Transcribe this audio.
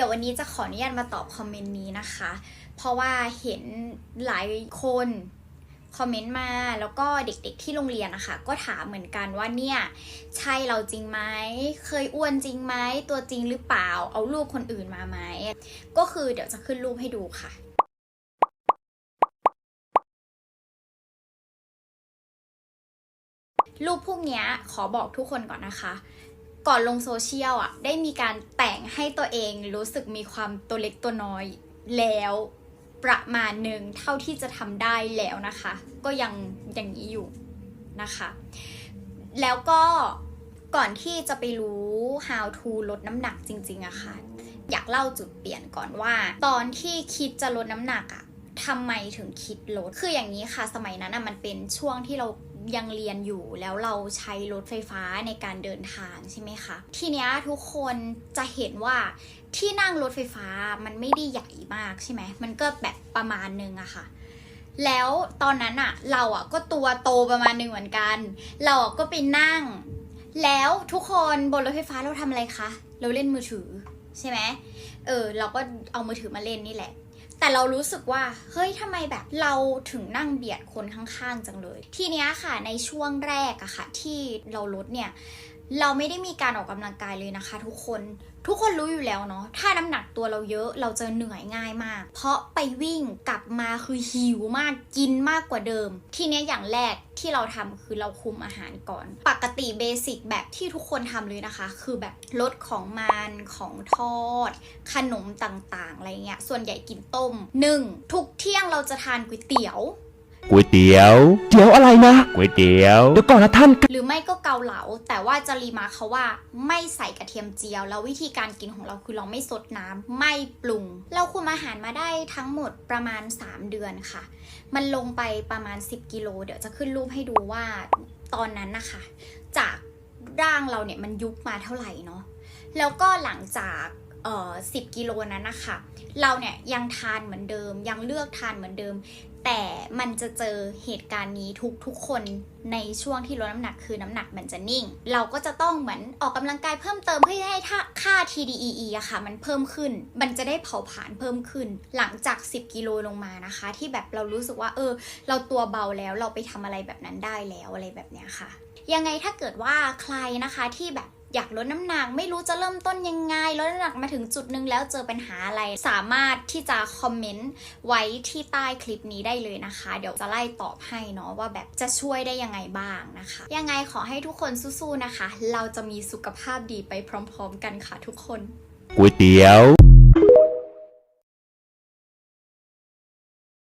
ดี๋ยววันนี้จะขออนุญาตมาตอบคอมเมนต์นี้นะคะ เพราะว่าเห็นหลายคนคอมเมนต์มาแล้วก็เด็กๆที่โรงเรียนนะคะ ก็ถามเหมือนกันว่าเนี่ยใช่เราจริงไหมเคยอ้วนจริงไหมตัวจริงหรือเปล่า เอารูปคนอื่นมาไหมก็คือเดี๋ยวจะขึ้นรูปให้ดูค่ะรูปพวกนี้ขอบอกทุกคนก่อนนะคะ ก่อนลงโซเชียลอะ ได้มีการแต่งให้ตัวเองรู้สึกมีความตัวเล็กตัวน้อยแล้วประมาณหนึ่งเท่าที่จะทำได้แล้วนะคะ ก็ยังอย่างนี้อยู่นะคะ แล้วก็ก่อนที่จะไปรู้ how to ลดน้ำหนักจริงๆอะค่ะ อยากเล่าจุดเปลี่ยนก่อนว่า ตอนที่คิดจะลดน้ำหนักอะ ทำไมถึงคิดลดคืออย่างนี้ค่ะ สมัยนั้นอะมันเป็นช่วงที่เรายังเรียนอยู่แล้วเราใช้รถไฟฟ้าในการเดินทางใช่ไหมคะ ทีเนี้ยทุกคนจะเห็นว่าที่นั่งรถไฟฟ้ามันไม่ได้ใหญ่มากใช่ไหมมันก็แบบประมาณนึงอะค่ะ แล้วตอนนั้นอะเราอะก็ตัวโตประมาณนึงเหมือนกัน เราอะก็ไปนั่ง แล้วทุกคนบนรถไฟฟ้าเราทำอะไรคะ เราเล่นมือถือใช่ไหมเออเราก็เอามือถือมาเล่นนี่แหละ แต่เรารู้สึกว่า เฮ้ยทำไมแบบเราถึงนั่งเบียดคนข้างๆจังเลย ทีเนี้ยค่ะในช่วงแรกอะค่ะ ที่เราลดเนี่ย เราไม่ได้มีการออกกำลังกายเลยนะคะ ทุกคนทุกคนรู้อยู่แล้วเนาะถ้าน้ำหนักตัวเราเยอะเราจะเหนื่อยง่ายมาก เพราะไปวิ่งกลับมาคือหิวมากกินมากกว่าเดิม ทีนี้อย่างแรกที่เราทำคือเราคุมอาหารก่อน ปกติเบสิกแบบที่ทุกคนทำเลยนะคะ คือแบบลดของมันของทอด ขนมต่างๆอะไรเงี้ยส่วนใหญ่กินต้มหนึ่งทุกเที่ยงเราจะทานก๋วยเตี๋ยว ก๋วยเตี๋ยว เดี๋ยวอะไรนะ ก๋วยเตี๋ยว เดี๋ยวก่อนนะท่านหรือไม่ก็เกาเหลา แต่ว่าจะรีมาร์คเขาว่าไม่ใส่กระเทียมเจียว แล้ววิธีการกินของเราคือเราไม่สดน้ำไม่ปรุง เราคุมอาหารมาได้ทั้งหมดประมาณ 3 เดือนค่ะ มันลงไปประมาณ 10 กิโล เดี๋ยวจะขึ้นรูปให้ดูว่าตอนนั้นนะคะ จากร่างเราเนี่ยมันยุบมาเท่าไหร่เนาะแล้วก็หลังจาก เอ่อ10กิโลนั้นนะคะเราเนี่ยยังทานเหมือนเดิม ยังเลือกทานเหมือนเดิม แต่มันจะเจอเหตุการณ์นี้ทุกทุกๆคนในช่วงที่ลดน้ำหนักคือน้ำหนักมันจะนิ่ง เราก็จะต้องเหมือนออกกำลังกายเพิ่มเติมเพื่อให้ท่าค่า TDEE อะค่ะ มันเพิ่มขึ้น มันจะได้เผาผลาญเพิ่มขึ้น หลังจาก 10 กิโลลงมานะคะ ที่แบบเรารู้สึกว่าเออ เราตัวเบาแล้วเราไปทำอะไรแบบนั้นได้แล้วอะไรแบบเนี้ยค่ะ ยังไงถ้าเกิดว่าใครนะคะที่แบบ อยากลดน้ำหนักไม่รู้จะเริ่มต้นยังไงลดน้ำหนักมาถึงจุดนึงแล้วเจอปัญหาอะไร สามารถที่จะคอมเมนต์ไว้ที่ใต้คลิปนี้ได้เลยนะคะ เดี๋ยวจะไล่ตอบให้เนาะว่าแบบจะช่วยได้ยังไงบ้างนะคะ ยังไงขอให้ทุกคนสู้ๆนะคะ เราจะมีสุขภาพดีไปพร้อม ๆ กันค่ะทุกคนก๋วยเตี๋ยว